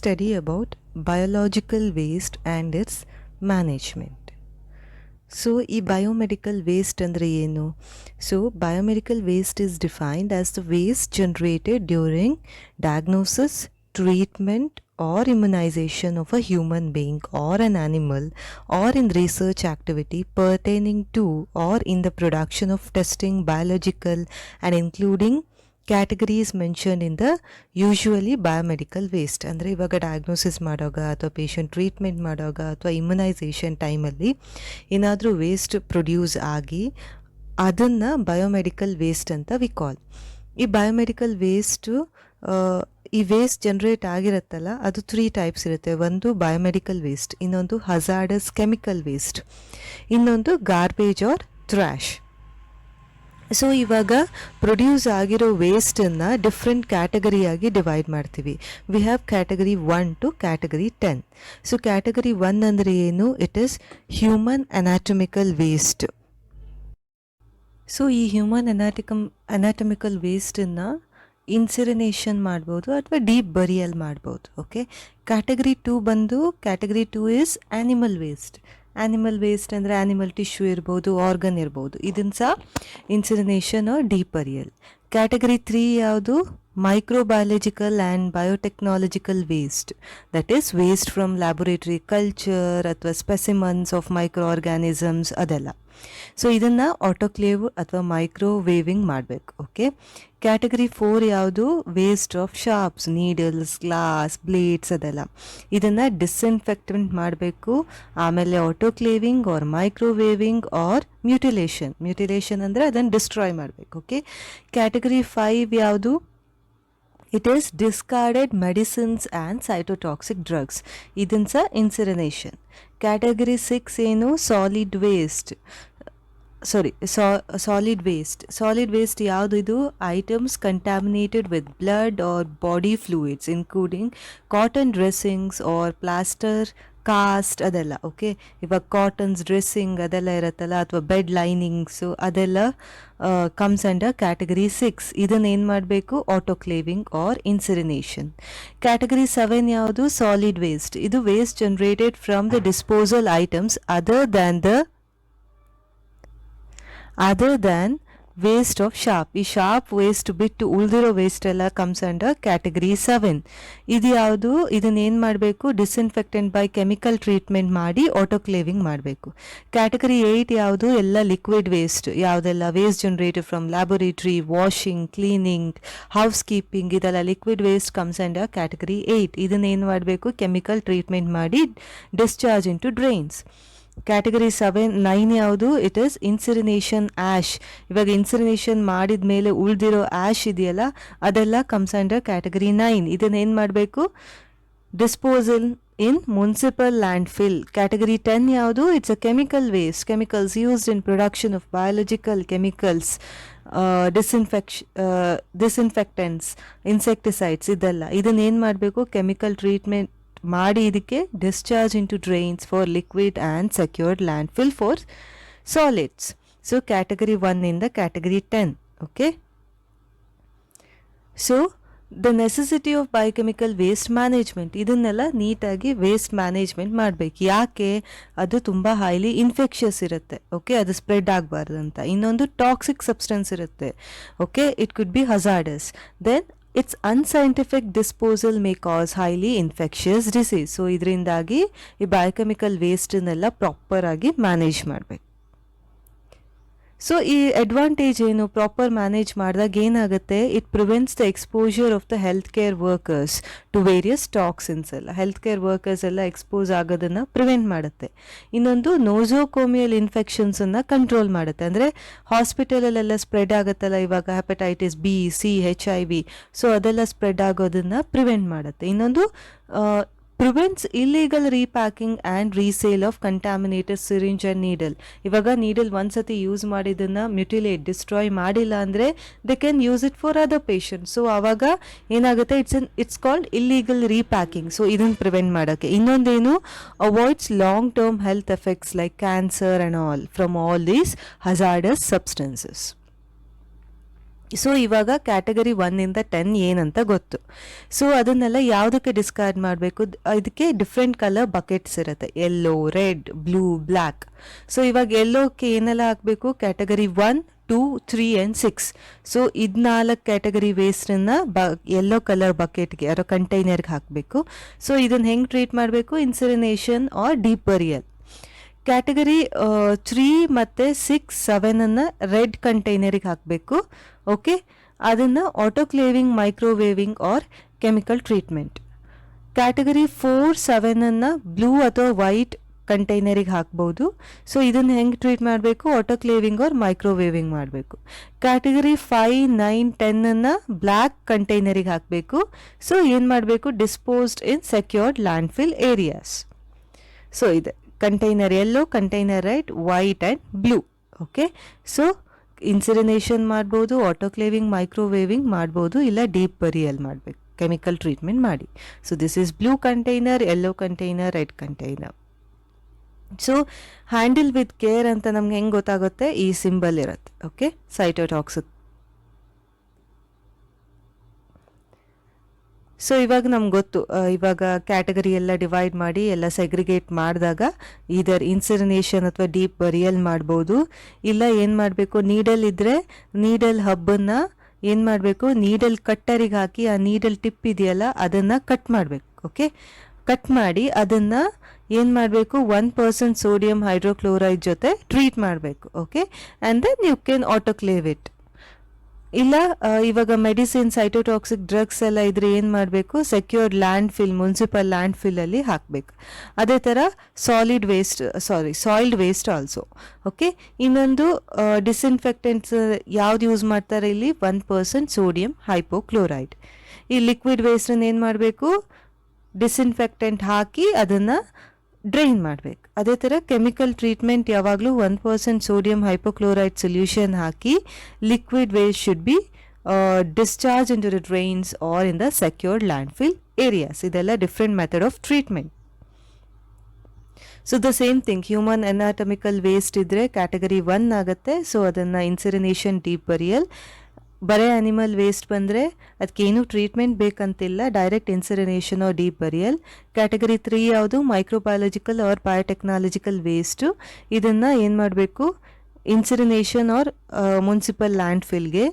study about biological waste and its management. So ಈ biomedical waste ಅಂದರೆ ಏನು so biomedical waste is defined as the waste generated during diagnosis treatment or immunization of a human being or an animal or in research activity pertaining to or in the production of testing biological and including categories mention in the usually biomedical waste ಅಂದರೆ ಇವಾಗ diagnosis ಮಾಡೋವಾಗ ಅಥವಾ patient treatment ಮಾಡೋವಾಗ ಅಥವಾ immunisation ಟೈಮಲ್ಲಿ ಏನಾದರೂ waste produce ಆಗಿ ಅದನ್ನು ಬಯೋಮೆಡಿಕಲ್ ವೇಸ್ಟ್ ಅಂತ ವಿ ಕಾಲ್ ಈ ಬಯೋಮೆಡಿಕಲ್ ವೇಸ್ಟು ಈ ವೇಸ್ಟ್ ಜನ್ರೇಟ್ ಆಗಿರುತ್ತಲ್ಲ, ಅದು ತ್ರೀ ಟೈಪ್ಸ್ ಇರುತ್ತೆ. ಒಂದು ಬಯೋಮೆಡಿಕಲ್ ವೇಸ್ಟ್ ಇನ್ನೊಂದು ಹಜಾರ್ಡಸ್ ಕೆಮಿಕಲ್ ವೇಸ್ಟ್ ಇನ್ನೊಂದು ಗಾರ್ಬೇಜ್ ಆರ್ ಥ್ರ್ಯಾಶ್ ಸೊ ಇವಾಗ ಪ್ರೊಡ್ಯೂಸ್ ಆಗಿರೋ ವೇಸ್ಟನ್ನು ಡಿಫ್ರೆಂಟ್ ಕ್ಯಾಟಗರಿಯಾಗಿ ಡಿವೈಡ್ ಮಾಡ್ತೀವಿ. We have category one to category ten so category one ಅಂದರೆ ಏನು? It is human anatomical waste so ಈ ಹ್ಯೂಮನ್ ಅನಾಟಿಕಮ್ ಅನಾಟಮಿಕಲ್ ವೇಸ್ಟನ್ನು ಇನ್ಸಿರಿನೇಷನ್ ಮಾಡ್ಬೋದು ಅಥವಾ ಡೀಪ್ ಬರಿಯಲ್ ಮಾಡ್ಬೋದು ಓಕೆ ಕ್ಯಾಟಗರಿ ಟೂ ಬಂದು category two is animal waste animal waste ಅಂದರೆ animal tissue ಇರ್ಬೋದು ಆರ್ಗನ್ ಇರ್ಬೋದು. ಇದನ್ನು ಸಹ incineration deep burial category three ಯಾವುದು? Microbiological and biotechnological waste that is waste from laboratory culture ಅಥವಾ ಸ್ಪೆಸಿಮನ್ಸ್ ಆಫ್ ಮೈಕ್ರೋ ಆರ್ಗ್ಯಾನಿಸಮ್ಸ್ ಅದೆಲ್ಲ. So ಇದನ್ನು ಆಟೋಕ್ಲೇವ್ ಅಥವಾ ಮೈಕ್ರೋವೇವಿಂಗ್ ಮಾಡಬೇಕು ಓಕೆ ಕ್ಯಾಟಗರಿ ಫೋರ್ ಯಾವುದು? Waste of sharps needles glass blades ಅದೆಲ್ಲ. ಇದನ್ನು disinfectant ಮಾಡಬೇಕು. ಆಮೇಲೆ autoclaving or microwaving or mutilation mutilation ಅಂದರೆ ಅದನ್ನು ಡಿಸ್ಟ್ರಾಯ್ ಮಾಡಬೇಕು ಓಕೆ ಕ್ಯಾಟಗರಿ ಫೈವ್ ಯಾವುದು? It is discarded medicines and cytotoxic drugs ಇದನ್ನು ಸಹ ಇನ್ಸಿರನೇಷನ್ ಕ್ಯಾಟಗರಿ ಸಿಕ್ಸ್ ಏನು? Solid waste sorry solid waste solid waste ಯಾವುದು ಇದು? Items contaminated with blood or body fluids including cotton dressings or plaster cast ಅದೆಲ್ಲ okay ಇವಾಗ cottons dressing ಅದೆಲ್ಲ ಇರುತ್ತಲ್ಲ, ಅಥವಾ ಬೆಡ್ ಲೈನಿಂಗ್ಸು ಅದೆಲ್ಲ ಕಮ್ಸ್ ಅಂಡರ್ ಕ್ಯಾಟಗರಿ ಸಿಕ್ಸ್ ಇದನ್ನು ಏನು ಮಾಡಬೇಕು? Autoclaving or incineration category seven ಯಾವುದು? ಸಾಲಿಡ್ ವೇಸ್ಟ್ ಇದು waste generated from the disposal items other than the other than waste of sharp ಈ ಶಾರ್ಪ್ ವೇಸ್ಟ್ ಬಿಟ್ಟು ಉಳಿದಿರೋ ವೇಸ್ಟ್ ಎಲ್ಲ ಕಮ್ಸ್ ಅಂಡರ್ ಕ್ಯಾಟಗರಿ ಸೆವೆನ್ ಇದು ಯಾವುದು? ಇದನ್ನ ಏನು ಮಾಡಬೇಕು? ಡಿಸ್ಇನ್ಫೆಕ್ಟೆಂಟ್ ಬೈ ಕೆಮಿಕಲ್ ಟ್ರೀಟ್ಮೆಂಟ್ ಮಾಡಿ ಆಟೋಕ್ಲೇವಿಂಗ್ ಮಾಡಬೇಕು. ಕ್ಯಾಟಗರಿ ಏಯ್ಟ್ ಯಾವುದು? ಎಲ್ಲ ಲಿಕ್ವಿಡ್ ವೇಸ್ಟ್ ಯಾವುದೆಲ್ಲ? Waste generated from laboratory washing cleaning housekeeping ಇದೆಲ್ಲ liquid waste comes under category eight ಇದನ್ನ ಏನು ಮಾಡಬೇಕು? ಕೆಮಿಕಲ್ ಟ್ರೀಟ್ಮೆಂಟ್ ಮಾಡಿ discharge into drains category seven, nine ಯಾವುದು? ಇಟ್ ಇಸ್ ಇನ್ಸಿರಿನೇಷನ್ ಆ್ಯಶ್ ಇವಾಗ ಇನ್ಸಿರಿನೇಷನ್ ಮಾಡಿದ ಮೇಲೆ ಉಳಿದಿರೋ ಆ್ಯಶ್ ಇದೆಯಲ್ಲ, ಅದೆಲ್ಲ ಕಮ್ಸ್ ಅಂಡರ್ ಕ್ಯಾಟಗರಿ ನೈನ್ ಇದನ್ನ ಏನು ಮಾಡಬೇಕು? Disposal in municipal landfill category ten ಯಾವುದು it's a chemical waste chemicals used in production of biological chemicals disinfect disinfectants insecticides ಇದೆಲ್ಲ. ಇದನ್ನೇನು ಮಾಡಬೇಕು? ಕೆಮಿಕಲ್ ಟ್ರೀಟ್ಮೆಂಟ್ ಮಾಡಿ ಇದಕ್ಕೆ discharge into drains for liquid and secured landfill for solids so category ಒನ್ನಿಂದ category ten okay so the necessity of biochemical waste management ಇದನ್ನೆಲ್ಲ ನೀಟಾಗಿ waste management ಮಾಡಬೇಕು. ಯಾಕೆ? ಅದು ತುಂಬ ಹೈಲಿ ಇನ್ಫೆಕ್ಷಸ್ ಇರುತ್ತೆ ಓಕೆ ಅದು ಸ್ಪ್ರೆಡ್ ಆಗಬಾರ್ದು ಅಂತ ಇನ್ನೊಂದು ಟಾಕ್ಸಿಕ್ ಸಬ್ಸ್ಟೆನ್ಸ್ ಇರುತ್ತೆ okay it could be hazardous then it's unscientific disposal may cause highly infectious disease so ಇದರಿಂದಾಗಿ ಈ ಬಯೋಕೆಮಿಕಲ್ ವೇಸ್ಟನ್ನೆಲ್ಲ ಪ್ರಾಪರಾಗಿ ಮ್ಯಾನೇಜ್ ಮಾಡಬೇಕು. ಸೊ ಈ ಅಡ್ವಾಂಟೇಜ್ ಏನು? ಪ್ರಾಪರ್ ಮ್ಯಾನೇಜ್ ಮಾಡಿದಾಗ ಏನಾಗುತ್ತೆ? It prevents the exposure of the health care workers to various toxins ಎಲ್ಲ. ಹೆಲ್ತ್ ಕೇರ್ ವರ್ಕರ್ಸ್ ಎಲ್ಲ ಎಕ್ಸ್ಪೋಸ್ ಆಗೋದನ್ನು ಪ್ರಿವೆಂಟ್ ಮಾಡುತ್ತೆ. ಇನ್ನೊಂದು ನೋಸೋಕೋಮಿಯಲ್ ಇನ್ಫೆಕ್ಷನ್ಸನ್ನು ಕಂಟ್ರೋಲ್ ಮಾಡುತ್ತೆ. ಅಂದರೆ ಹಾಸ್ಪಿಟಲಲ್ಲೆಲ್ಲ ಸ್ಪ್ರೆಡ್ ಆಗುತ್ತಲ್ಲ ಇವಾಗ? Hepatitis B C H I V so ಅದೆಲ್ಲ ಸ್ಪ್ರೆಡ್ ಆಗೋದನ್ನು ಪ್ರಿವೆಂಟ್ ಮಾಡುತ್ತೆ. ಇನ್ನೊಂದು prevents illegal repacking and resale of contaminated syringe and needle ಇವಾಗ ನೀಡಲ್ ಒಂದ್ಸತಿ ಯೂಸ್ ಮಾಡಿದ್ದನ್ನು ಮ್ಯುಟಿಲೇಟ್ ಡಿಸ್ಟ್ರಾಯ್ ಮಾಡಿಲ್ಲ ಅಂದರೆ they can use it for other patient so ಆವಾಗ ಏನಾಗುತ್ತೆ? It's an it's called illegal repacking so ಇದನ್ನು ಪ್ರಿವೆಂಟ್ ಮಾಡೋಕ್ಕೆ ಇನ್ನೊಂದೇನು avoids long term health effects like cancer and all from all these hazardous substances so ಇವಾಗ category ಒನ್ನಿಂದ ten ಏನಂತ ಗೊತ್ತು. So ಅದನ್ನೆಲ್ಲ ಯಾವುದಕ್ಕೆ ಡಿಸ್ಕಾರ್ಡ್ ಮಾಡಬೇಕು? ಇದಕ್ಕೆ ಡಿಫ್ರೆಂಟ್ ಕಲರ್ ಬಕೆಟ್ಸ್ ಇರುತ್ತೆ. Yellow red blue black so ಇವಾಗ ಎಲ್ಲೋಕ್ಕೆ ಏನೆಲ್ಲ ಹಾಕಬೇಕು? Category one two three and six so ಇದು ನಾಲ್ಕು ಕ್ಯಾಟಗರಿ ವೇಸ್ಟನ್ನು ಬ ಯೆಲ್ಲೋ ಕಲರ್ ಬಕೆಟ್ಗೆ ಯಾರೋ ಕಂಟೈನರ್ಗೆ ಹಾಕಬೇಕು. ಸೊ ಇದನ್ನು ಹೆಂಗೆ ಟ್ರೀಟ್ ಮಾಡಬೇಕು? Incineration or deep burial category three ಮತ್ತು ಸಿಕ್ಸ್ ಸೆವೆನನ್ನು ರೆಡ್ ಕಂಟೈನರಿಗೆ ಹಾಕಬೇಕು ಓಕೆ ಅದನ್ನು autoclaving microwaving or chemical treatment category four ಸೆವೆನನ್ನು blue ಅಥವಾ ವೈಟ್ ಕಂಟೈನರಿಗೆ ಹಾಕ್ಬೋದು. ಸೊ ಇದನ್ನು ಹೆಂಗೆ ಟ್ರೀಟ್ ಮಾಡಬೇಕು? ಆಟೋಕ್ಲೇವಿಂಗ್ ಆರ್ ಮೈಕ್ರೋವೇವಿಂಗ್ ಮಾಡಬೇಕು. ಕ್ಯಾಟಗರಿ ಫೈ ನೈನ್ ಟೆನ್ನನ್ನು ಬ್ಲ್ಯಾಕ್ ಕಂಟೈನರಿಗೆ ಹಾಕಬೇಕು. ಸೊ ಏನು ಮಾಡಬೇಕು? Disposed in secured landfill areas so ಇದೆ. Container yellow container red white and blue okay so incineration ಮಾಡ್ಬೋದು ಆಟೋಕ್ಲೇವಿಂಗ್ ಮೈಕ್ರೋವೇವಿಂಗ್ ಮಾಡ್ಬೋದು, ಇಲ್ಲ ಡೀಪ್ ಬರಿಯಲ್ ಮಾಡಬೇಕು. ಕೆಮಿಕಲ್ ಟ್ರೀಟ್ಮೆಂಟ್ ಮಾಡಿ. So this is blue container yellow container red container so handle with care ಅಂತ ನಮ್ಗೆ ಹೆಂಗೆ ಗೊತ್ತಾಗುತ್ತೆ? ಈ ಸಿಂಬಲ್ ಇರುತ್ತೆ. ಓಕೆ ಸೈಟೋಟಾಕ್ಸಿಕ್ ಸೊ ಇವಾಗ ನಮ್ಗೆ ಗೊತ್ತು ಇವಾಗ ಕ್ಯಾಟಗರಿ ಎಲ್ಲ ಡಿವೈಡ್ ಮಾಡಿ, ಎಲ್ಲ ಸೆಗ್ರಿಗೇಟ್ ಮಾಡಿದಾಗ ಇದರ್ ಇನ್ಸರಿನೇಷನ್ ಅಥವಾ ಡೀಪ್ ಬರಿಯಲ್ ಮಾಡ್ಬೋದು. ಇಲ್ಲ ಏನು ಮಾಡಬೇಕು ನೀಡಲ್ ಇದ್ದರೆ ನೀಡಲ್ ಹಬ್ಬನ್ನು ಏನು ಮಾಡಬೇಕು ನೀಡಲ್ ಕಟ್ಟರಿಗೆ ಹಾಕಿ, ಆ ನೀಡಲ್ ಟಿಪ್ ಇದೆಯಲ್ಲ, ಅದನ್ನು ಕಟ್ ಮಾಡಬೇಕು ಓಕೆ ಕಟ್ ಮಾಡಿ ಅದನ್ನು ಏನು ಮಾಡಬೇಕು ಒನ್ ಪರ್ಸೆಂಟ್ ಸೋಡಿಯಂ ಹೈಡ್ರೋಕ್ಲೋರೈಡ್ ಜೊತೆ ಟ್ರೀಟ್ ಮಾಡಬೇಕು okay and then you can autoclave it ಇಲ್ಲ ಇವಾಗ ಮೆಡಿಸಿನ್ ಸೈಟೋಟಾಕ್ಸಿಕ್ ಡ್ರಗ್ಸ್ ಎಲ್ಲ ಇದ್ರೆ ಏನು ಮಾಡಬೇಕು? ಸೆಕ್ಯೂರ್ಡ್ ಲ್ಯಾಂಡ್ ಫಿಲ್ ಮುನ್ಸಿಪಲ್ ಲ್ಯಾಂಡ್ ಫಿಲ್ಲಲ್ಲಿ ಹಾಕಬೇಕು. ಅದೇ ಥರ solid waste sorry soiled waste also okay ಇನ್ನೊಂದು ಡಿಸ್ಇನ್ಫೆಕ್ಟೆಂಟ್ಸ್ ಯಾವ್ದು ಯೂಸ್ ಮಾಡ್ತಾರೆ ಇಲ್ಲಿ? ಒನ್ ಪರ್ಸೆಂಟ್ ಸೋಡಿಯಂ ಹೈಪೋಕ್ಲೋರೈಡ್ ಈ ಲಿಕ್ವಿಡ್ ವೇಸ್ಟನ್ನು ಏನು ಮಾಡಬೇಕು? ಡಿಸ್ಇನ್ಫೆಕ್ಟೆಂಟ್ ಹಾಕಿ ಅದನ್ನು ಡ್ರೈನ್ ಮಾಡಬೇಕು. ಅದೇ ಥರ ಕೆಮಿಕಲ್ ಟ್ರೀಟ್ಮೆಂಟ್ ಯಾವಾಗಲೂ one percent sodium hypochlorite solution hockey liquid waste should be discharge into the drains or in the secured landfill areas ಇದೆಲ್ಲ different method of treatment so the same thing human anatomical waste ಇದ್ದರೆ category one ಆಗುತ್ತೆ. So ಅದನ್ನು incineration deep burial ಬರೇ animal waste ಬಂದರೆ ಅದಕ್ಕೇನು treatment ಬೇಕಂತಿಲ್ಲ direct incineration or deep burial category three ಯಾವುದು? Microbiological or biotechnological waste ಇದನ್ನು ಏನು ಮಾಡಬೇಕು? ಇನ್ಸರಿನೇಷನ್ ಆರ್ ಮುನ್ಸಿಪಲ್ ಲ್ಯಾಂಡ್ ಫಿಲ್ಗೆ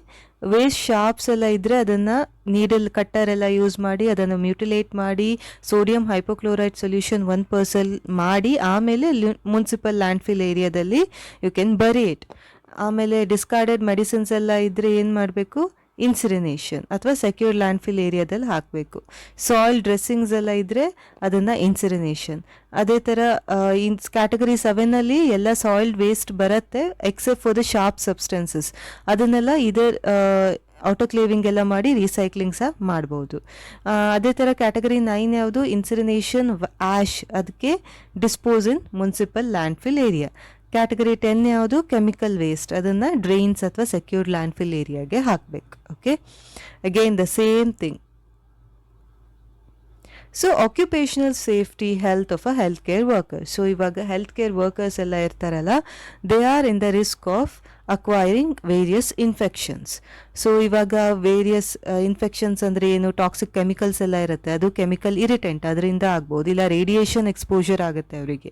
ವೇಸ್ಟ್ ಶಾರ್ಪ್ಸ್ ಎಲ್ಲ ಇದ್ದರೆ ಅದನ್ನು ನೀಡಲ್ ಕಟ್ಟರ್ ಎಲ್ಲ ಯೂಸ್ ಮಾಡಿ, ಅದನ್ನು ಮ್ಯೂಟಿಲೇಟ್ ಮಾಡಿ sodium hypochlorite solution one percent ಮಾಡಿ, ಆಮೇಲೆ ಮುನ್ಸಿಪಲ್ ಲ್ಯಾಂಡ್ ಫಿಲ್ ಏರಿಯಾದಲ್ಲಿ ಯು ಕ್ಯಾನ್ ಬರಿ ಇಟ್ ಆಮೇಲೆ ಡಿಸ್ಕಾರ್ಡೆಡ್ ಮೆಡಿಸಿನ್ಸ್ ಎಲ್ಲ ಇದ್ದರೆ ಏನು ಮಾಡಬೇಕು? ಇನ್ಸಿರಿನೇಷನ್ ಅಥವಾ ಸೆಕ್ಯೂರ್ ಲ್ಯಾಂಡ್ ಫಿಲ್ ಏರಿಯಾದಲ್ಲಿ ಹಾಕಬೇಕು. ಸಾಯಿಲ್ ಡ್ರೆಸ್ಸಿಂಗ್ಸ್ ಎಲ್ಲ ಇದ್ದರೆ ಅದನ್ನು ಇನ್ಸಿರಿನೇಷನ್ ಅದೇ ಥರ ಇನ್ ಕ್ಯಾಟಗರಿ ಸೆವೆನಲ್ಲಿ ಎಲ್ಲ ಸಾಯಿಲ್ಡ್ ವೇಸ್ಟ್ ಬರುತ್ತೆ except for the sharp substances ಅದನ್ನೆಲ್ಲ ಇದೇ ಆಟೋಕ್ಲೇವಿಂಗ್ ಎಲ್ಲ ಮಾಡಿ ರೀಸೈಕ್ಲಿಂಗ್ ಸಹ ಮಾಡ್ಬೋದು. ಅದೇ ಥರ ಕ್ಯಾಟಗರಿ ನೈನ್ ಯಾವುದು? ಇನ್ಸಿರಿನೇಷನ್ ಆ್ಯಶ್ ಅದಕ್ಕೆ dispose in municipal landfill area category ten ಯಾವುದು? Chemical waste. ಅದನ್ನು ಡ್ರೈನ್ಸ್ ಅಥವಾ ಸೆಕ್ಯೂರ್ಡ್ ಲ್ಯಾಂಡ್ಫಿಲ್ ಏರಿಯಾಗೆ ಹಾಕಬೇಕು. Okay? Again the same thing so occupational safety health of a health care worker so ಇವಾಗ health care workers ಎಲ್ಲ ಇರ್ತಾರಲ್ಲ they are in the risk of acquiring various infections so ಇವಾಗ various infections ಅಂದರೆ ಏನು? Toxic chemicals ಎಲ್ಲ ಇರುತ್ತೆ. ಅದು chemical irritant ಅದರಿಂದ ಆಗ್ಬೋದು. ಇಲ್ಲ ರೇಡಿಯೇಷನ್ ಎಕ್ಸ್ಪೋಜರ್ ಆಗುತ್ತೆ ಅವರಿಗೆ.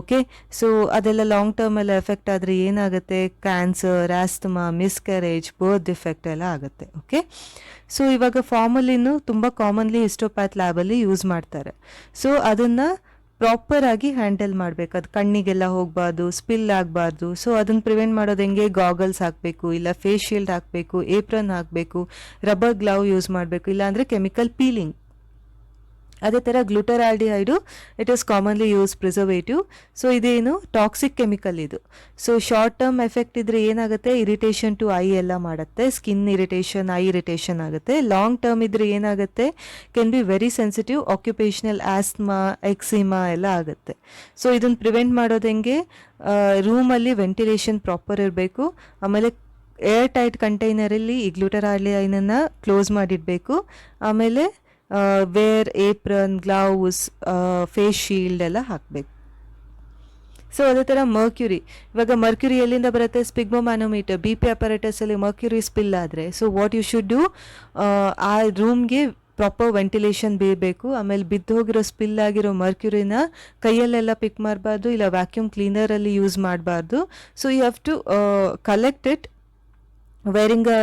ಓಕೆ ಸೊ ಅದೆಲ್ಲ ಲಾಂಗ್ ಟರ್ಮ್ ಎಲ್ಲ ಎಫೆಕ್ಟ್ ಆದರೆ ಏನಾಗುತ್ತೆ? Cancer asthma miscarriage birth defect ಎಲ್ಲ ಆಗುತ್ತೆ. ಓಕೆ ಸೊ ಇವಾಗ ಫಾರ್ಮಲಿನೂ ತುಂಬ ಕಾಮನ್ಲಿ ಹಿಸ್ಟೋಪ್ಯಾತ್ ಲ್ಯಾಬಲ್ಲಿ ಯೂಸ್ ಮಾಡ್ತಾರೆ. ಸೊ ಅದನ್ನು ಪ್ರಾಪರ್ ಆಗಿ ಹ್ಯಾಂಡಲ್ ಮಾಡಬೇಕು ಅದು ಕಣ್ಣಿಗೆಲ್ಲ ಹೋಗ್ಬಾರ್ದು ಸ್ಪಿಲ್ ಆಗಬಾರ್ದು. ಸೊ ಅದನ್ನು ಪ್ರಿವೆಂಟ್ ಮಾಡೋದು ಹೆಂಗೆ? ಗಾಗಲ್ಸ್ ಹಾಕಬೇಕು, ಇಲ್ಲ ಫೇಸ್ ಶೀಲ್ಡ್ ಹಾಕಬೇಕು ಏಪ್ರನ್ ಹಾಕಬೇಕು ರಬ್ಬರ್ ಗ್ಲೌ ಯೂಸ್ ಮಾಡಬೇಕು, ಇಲ್ಲಾಂದರೆ ಕೆಮಿಕಲ್ ಪೀಲಿಂಗ್ ಅದೇ ಥರ glutaraldehyde it is commonly use preservative so ಇದೇನು ಟಾಕ್ಸಿಕ್ ಕೆಮಿಕಲ್ ಇದು. ಸೊ ಶಾರ್ಟ್ ಟರ್ಮ್ ಎಫೆಕ್ಟ್ ಇದ್ರೆ ಏನಾಗುತ್ತೆ? ಇರಿಟೇಷನ್ ಟು ಐ ಎಲ್ಲ ಮಾಡುತ್ತೆ. ಸ್ಕಿನ್ ಇರಿಟೇಷನ್ ಐ ಇರಿಟೇಷನ್ ಆಗುತ್ತೆ. ಲಾಂಗ್ ಟರ್ಮ್ ಇದ್ರೆ ಏನಾಗುತ್ತೆ? Can be very sensitive occupational asthma eczema ಎಲ್ಲ ಆಗುತ್ತೆ. ಸೊ ಇದನ್ನು ಪ್ರಿವೆಂಟ್ ಮಾಡೋದು ಹೆಂಗೆ? ರೂಮಲ್ಲಿ ವೆಂಟಿಲೇಷನ್ ಪ್ರಾಪರ್ ಇರಬೇಕು. ಆಮೇಲೆ ಏರ್ ಟೈಟ್ ಕಂಟೈನರಲ್ಲಿ ಈ ಗ್ಲೂಟರಾಲಿಯನನ್ನು ಕ್ಲೋಸ್ ಮಾಡಿಡಬೇಕು. ಆಮೇಲೆ wear apron gloves face shield ಎಲ್ಲ ಹಾಕಬೇಕು. ಸೊ ಅದೇ ಥರ ಮರ್ಕ್ಯುರಿ ಇವಾಗ ಮರ್ಕ್ಯುರಿ ಎಲ್ಲಿಂದ ಬರುತ್ತೆ? ಸ್ಪಿಗ್ಮೋಮ್ಯಾನೋಮೀಟರ್ ಬಿ ಪಿ ಅಪರೇಟರ್ಸಲ್ಲಿ ಮರ್ಕ್ಯುರಿ ಸ್ಪಿಲ್ ಆದರೆ. So what you should do ಆ ರೂಮ್ಗೆ ಪ್ರಾಪರ್ ವೆಂಟಿಲೇಷನ್ ಬೀರಬೇಕು ಆಮೇಲೆ ಬಿದ್ದು ಹೋಗಿರೋ ಸ್ಪಿಲ್ ಆಗಿರೋ ಮರ್ಕ್ಯುರಿನ ಕೈಯಲ್ಲೆಲ್ಲ ಪಿಕ್ ಮಾಡಬಾರ್ದು ಇಲ್ಲ ವ್ಯಾಕ್ಯೂಮ್ ಕ್ಲೀನರಲ್ಲಿ ಯೂಸ್ ಮಾಡಬಾರ್ದು. So you have to collect it wearing a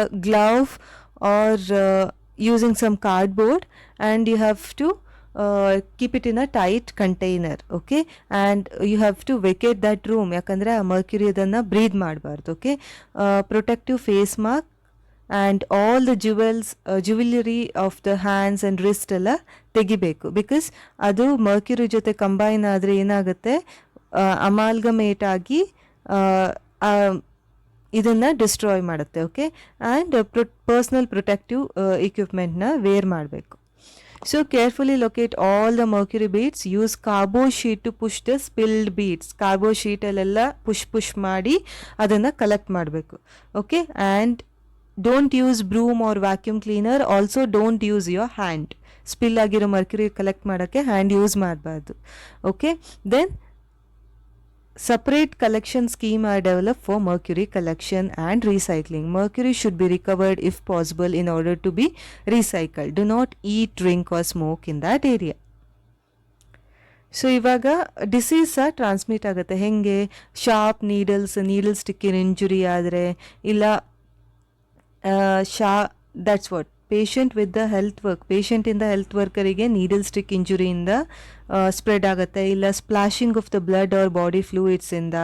or uh, using some cardboard and you have to uh, keep it in a tight container okay? And you have to vacate that room ಯಾಕಂದರೆ ಆ Mercury ಅದನ್ನು breathe ಮಾಡಬಾರ್ದು okay protective face mark and all the jewels jewellery of the hands and wrist ಎಲ್ಲ ತೆಗಿಬೇಕು. Because ಅದು mercury ಜೊತೆ combine ಆದರೆ ಏನಾಗುತ್ತೆ? ಅಮಾಲ್ಗಮೇಟ್ ಆಗಿ ಇದನ್ನು ಡಿಸ್ಟ್ರಾಯ್ ಮಾಡುತ್ತೆ okay and pro personal protective ಇಕ್ವಿಪ್ಮೆಂಟ್ನ wear ಮಾಡಬೇಕು. So carefully locate all the mercury beads use carbo sheet to push the spilled beads carbo ಶೀಟಲ್ಲೆಲ್ಲ push push ಮಾಡಿ ಅದನ್ನು ಕಲೆಕ್ಟ್ ಮಾಡಬೇಕು okay and don't use broom or vacuum cleaner also don't use your hand spill ಆಗಿರೋ mercury collect ಮಾಡೋಕ್ಕೆ hand use ಮಾಡಬಾರ್ದು okay then separate collection scheme are developed for mercury collection and recycling mercury should be recovered if possible in order to be recycled do not eat drink or smoke in that area so ಇವಾಗ disease ಸಹ transmit ಆಗುತ್ತೆ ಹೆಂಗೆ sharp needles needle ಸ್ಟಿಕ್ಕಿನ injury ಆದರೆ ಇಲ್ಲ Shah that's what patient with the health work ಪೇಷಂಟಿಂದ health ವರ್ಕರಿಗೆ needle stick ಇಂಜುರಿಯಿಂದ spread ಆಗುತ್ತೆ. ಇಲ್ಲ splashing of the blood or body ಫ್ಲೂಯಿಡ್ಸಿಂದ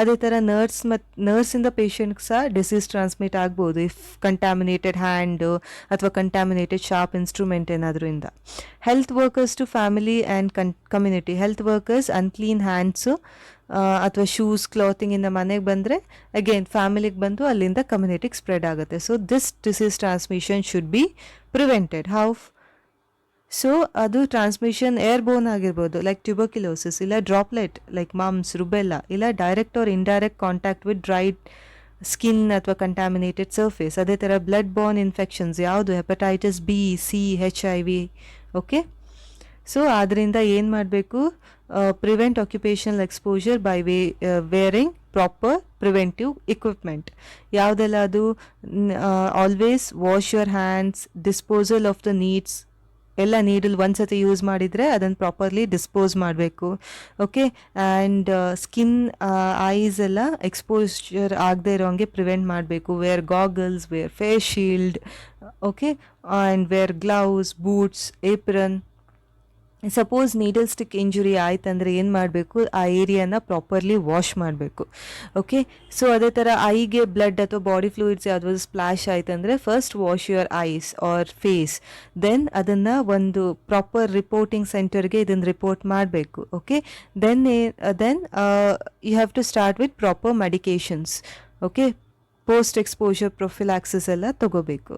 ಅದೇ ಥರ ನರ್ಸ್ ಮತ್ತು ನರ್ಸಿಂದ ಪೇಷಂಟ್ಗೆ ಸಹ ಡಿಸೀಸ್ ಟ್ರಾನ್ಸ್ಮಿಟ್ ಆಗ್ಬೋದು. ಇಫ್ ಕಂಟ್ಯಾಮಿನೇಟೆಡ್ ಹ್ಯಾಂಡು ಅಥವಾ ಕಂಟ್ಯಾಮಿನೇಟೆಡ್ ಶಾರ್ಪ್ ಇನ್ಸ್ಟ್ರೂಮೆಂಟ್ ಏನಾದ್ರಿಂದ ಇಂದ. Health workers to family and ಕನ್ community health workers unclean hands ಅಥವಾ ಶೂಸ್ ಕ್ಲಾತಿಂಗಿಂದ ಮನೆಗೆ ಬಂದರೆ ಅಗೇನ್ ಫ್ಯಾಮಿಲಿಗೆ ಬಂದು ಅಲ್ಲಿಂದ ಕಮ್ಯುನಿಟಿಗೆ ಸ್ಪ್ರೆಡ್ ಆಗುತ್ತೆ. So this disease transmission should be prevented how so ಅದು ಟ್ರಾನ್ಸ್ಮಿಷನ್ ಏರ್ ಬೋನ್ ಆಗಿರ್ಬೋದು ಲೈಕ್ ಟ್ಯೂಬರ್ಕ್ಯುಲೋಸಿಸ್ ಇಲ್ಲ ಡ್ರಾಪ್ಲೆಟ್ ಲೈಕ್ ಮಾಮ್ಸ್ ರುಬೆಲ್ಲ ಇಲ್ಲ direct or indirect contact with dried skin ಅಥವಾ ಕಂಟ್ಯಾಮಿನೇಟೆಡ್ ಸರ್ಫೇಸ್ ಅದೇ ಥರ ಬ್ಲಡ್ ಬಾರ್ನ್ ಇನ್ಫೆಕ್ಷನ್ಸ್ ಯಾವುದು? Hepatitis B C H I V okay so ಆದ್ದರಿಂದ ಏನು ಮಾಡಬೇಕು? Prevent occupational exposure by way wearing proper preventive equipment ಯಾವುದೆಲ್ಲ ಅದು? Always wash your hands disposal of the needs ಎಲ್ಲ ನೀಡಲ್ ಒಂದ್ಸತಿ ಯೂಸ್ ಮಾಡಿದರೆ ಅದನ್ನು ಪ್ರಾಪರ್ಲಿ ಡಿಸ್ಪೋಸ್ ಮಾಡಬೇಕು. ಓಕೆ ಆ್ಯಂಡ್ ಸ್ಕಿನ್ ಐಸ್ ಎಲ್ಲ ಎಕ್ಸ್ಪೋಜರ್ ಆಗದೆ ಇರೋಂಗೆ ಪ್ರಿವೆಂಟ್ ಮಾಡಬೇಕು. Wear goggles wear face shield okay and wear gloves boots apron suppose needle stick injury ಆಯ್ತಂದರೆ ಏನು ಮಾಡಬೇಕು? ಆ ಏರಿಯಾನ ಪ್ರಾಪರ್ಲಿ ವಾಶ್ ಮಾಡಬೇಕು. ಓಕೆ ಸೊ ಅದೇ ಥರ ಐಗೆ ಬ್ಲಡ್ ಅಥವಾ ಬಾಡಿ ಫ್ಲೂಯಿಡ್ಸ್ ಯಾವುದಾದ್ರು splash ಆಯ್ತಂದರೆ first wash your eyes or face then ಅದನ್ನು ಒಂದು ಪ್ರಾಪರ್ ರಿಪೋರ್ಟಿಂಗ್ ಸೆಂಟರ್ಗೆ ಇದನ್ನು ರಿಪೋರ್ಟ್ ಮಾಡಬೇಕು. Okay then then you have to start with proper medications okay post exposure prophylaxis ಎಲ್ಲ ತಗೋಬೇಕು.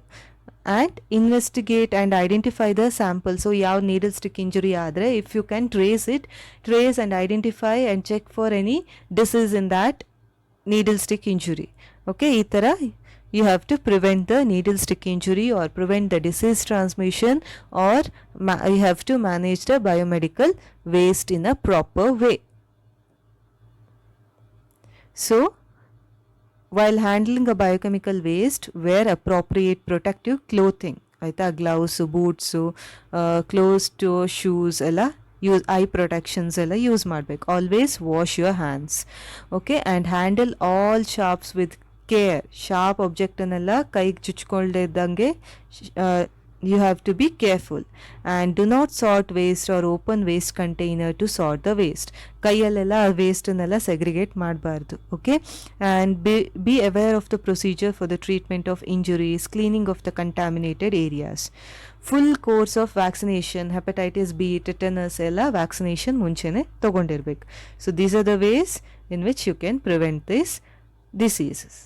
and investigate and identify the sample so ಯಾವ needle stick injury ಆದರೆ if you can trace it trace and identify and check for any disease in that needle stick injury okay ಈ ಥರ you have to prevent the needle stick injury or prevent the disease transmission or ma- you have to manage the biomedical waste in a proper way so while handling a biochemical waste, wear appropriate protective clothing. ಆಯಿತಾ? Gloves boots close toe shoes ಎಲ್ಲ use eye protections ಎಲ್ಲ use ಮಾಡಬೇಕು. Always wash your hands okay and handle all sharps with care sharp ಆಬ್ಜೆಕ್ಟನ್ನೆಲ್ಲ ಕೈಗೆ ಚುಚ್ಕೊಳ್ಳದೆ ಇದ್ದಂಗೆ you have to be careful and do not sort waste or open waste container to sort the waste. ಕೈಯಲ್ಲೆಲ್ಲ ಆ ವೇಸ್ಟನ್ನೆಲ್ಲ segregate ಮಾಡಬಾರ್ದು okay and be be aware of the procedure for the treatment of injuries cleaning of the contaminated areas full course of vaccination hepatitis B tetanus ಎಲ್ಲ vaccination ಮುಂಚೆನೇ ತೊಗೊಂಡಿರ್ಬೇಕು. So these are the ways in which you can prevent this diseases